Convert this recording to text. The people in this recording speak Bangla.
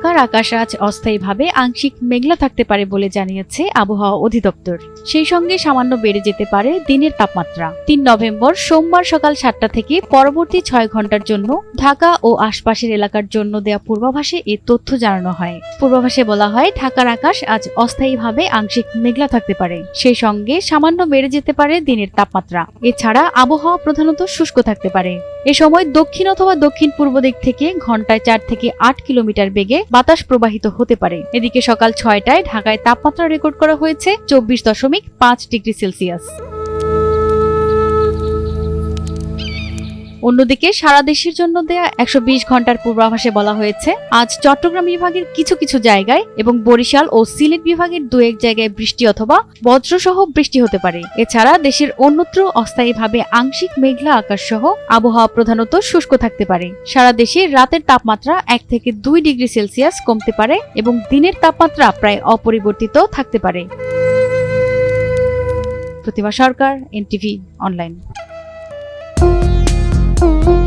থাকা আকাশ আজ অস্থায়ীভাবে আংশিক মেঘলা থাকতে পারে বলে জানিয়েছে আবহাওয়া অধিদপ্তর। সেই সঙ্গে সামান্য বেড়ে যেতে পারে দিনের তাপমাত্রা। তিন নভেম্বর, সোমবার সকাল সাতটা থেকে পরবর্তী ছয় ঘণ্টার জন্য ঢাকা ও আশপাশের এলাকার জন্য দেয়া পূর্বাভাসে এ তথ্য জানানো হয়। পূর্বাভাসে বলা হয়, ঢাকার আকাশ আজ অস্থায়ীভাবে আংশিক মেঘলা থাকতে পারে। সেই সঙ্গে সামান্য বেড়ে যেতে পারে দিনের তাপমাত্রা। এছাড়া আবহাওয়া প্রধানত শুষ্ক থাকতে পারে। এ সময় দক্ষিণ অথবা দক্ষিণ পূর্ব দিক থেকে ঘন্টায় চার থেকে আট কিলোমিটার বেগে বাতাস প্রবাহিত হতে পারে। এদিকে সকাল ছয়টায় ঢাকায় তাপমাত্রা রেকর্ড করা হয়েছে চব্বিশ দশমিক পাঁচ ডিগ্রি সেলসিয়াস। অন্যদিকে সারা দেশের জন্য দেয়া একশো বিশ ঘণ্টার পূর্বাভাসে বলা হয়েছে, আজ চট্টগ্রাম বিভাগের কিছু কিছু জায়গায় এবং বরিশাল ও সিলেট বিভাগের দু এক জায়গায় বৃষ্টি অথবা বজ্রসহ বৃষ্টি হতে পারে। এছাড়া দেশের অন্যত্র অস্থায়ীভাবে আংশিক মেঘলা আকাশ সহ আবহাওয়া প্রধানত শুষ্ক থাকতে পারে। সারা দেশে রাতের তাপমাত্রা এক থেকে দুই ডিগ্রি সেলসিয়াস কমতে পারে এবং দিনের তাপমাত্রা প্রায় অপরিবর্তিত থাকতে পারে। Pratibha Sarkar, NTV online. thank you